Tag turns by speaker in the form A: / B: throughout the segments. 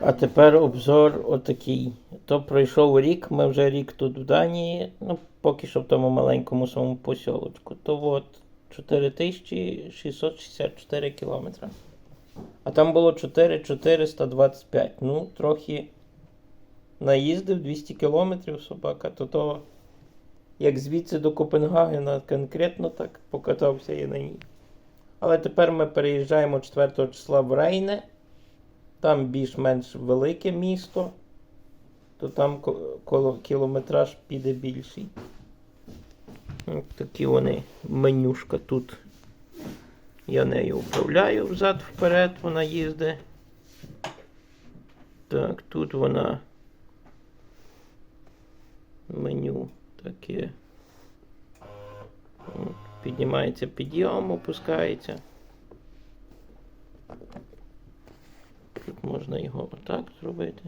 A: А тепер обзор отакий. То пройшов рік, ми вже рік тут в Данії, ну поки що в тому маленькому своєму посілочку. То от 4664 кілометри. А там було 4425. Ну, трохи наїздив 200 кілометрів собака, то то як звідси до Копенгагена конкретно так покатався я на ній. Але тепер ми переїжджаємо 4 числа в Рейне. Там більш-менш велике місто, то там ко- коло кілометраж піде більший. От такі вони менюшка тут. Я нею управляю взад-вперед, вона їздить. Так, тут вона меню таке. Піднімається підйом, опускається. Тут можна його отак зробити,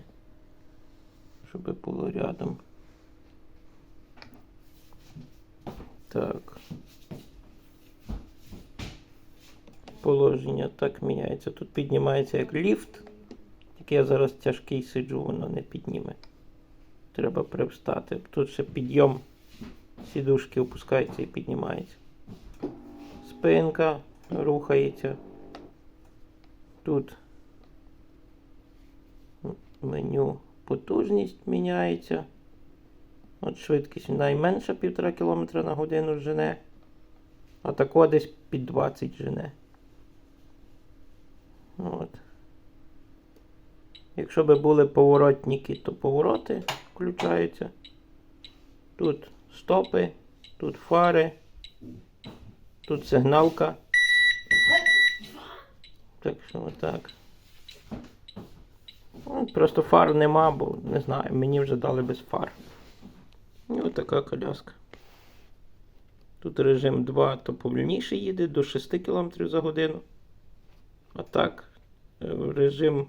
A: щоб було рядом. Так. Положення так міняється. Тут піднімається як ліфт. Тільки я зараз тяжкий сиджу, воно не підніме. Треба привстати. Тут ще підйом сідушки опускається і піднімається. Спинка рухається. Тут меню потужність міняється. От швидкість найменша 1,5 км на годину жене. А тако десь під 20 жене. От. Якщо би були поворотники, то повороти включаються. Тут стопи, тут фари, тут сигналка. Так що отак. Ну, Просто фар нема, бо не знаю, мені вже дали без фар. І отака коляска. Тут режим 2 то повільніше їде до 6 км за годину. А так, е, режим.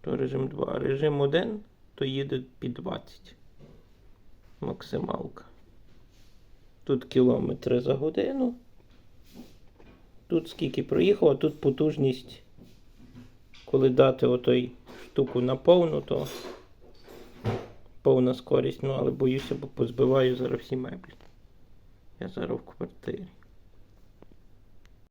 A: То режим 2. Режим 1 то їде під 20. Максималка. Тут кілометри за годину. Тут скільки проїхав, а тут потужність коли дати отой штуку на повну, то повна скорість, ну але боюся, бо позбиваю зараз всі меблі. Я зараз в квартирі.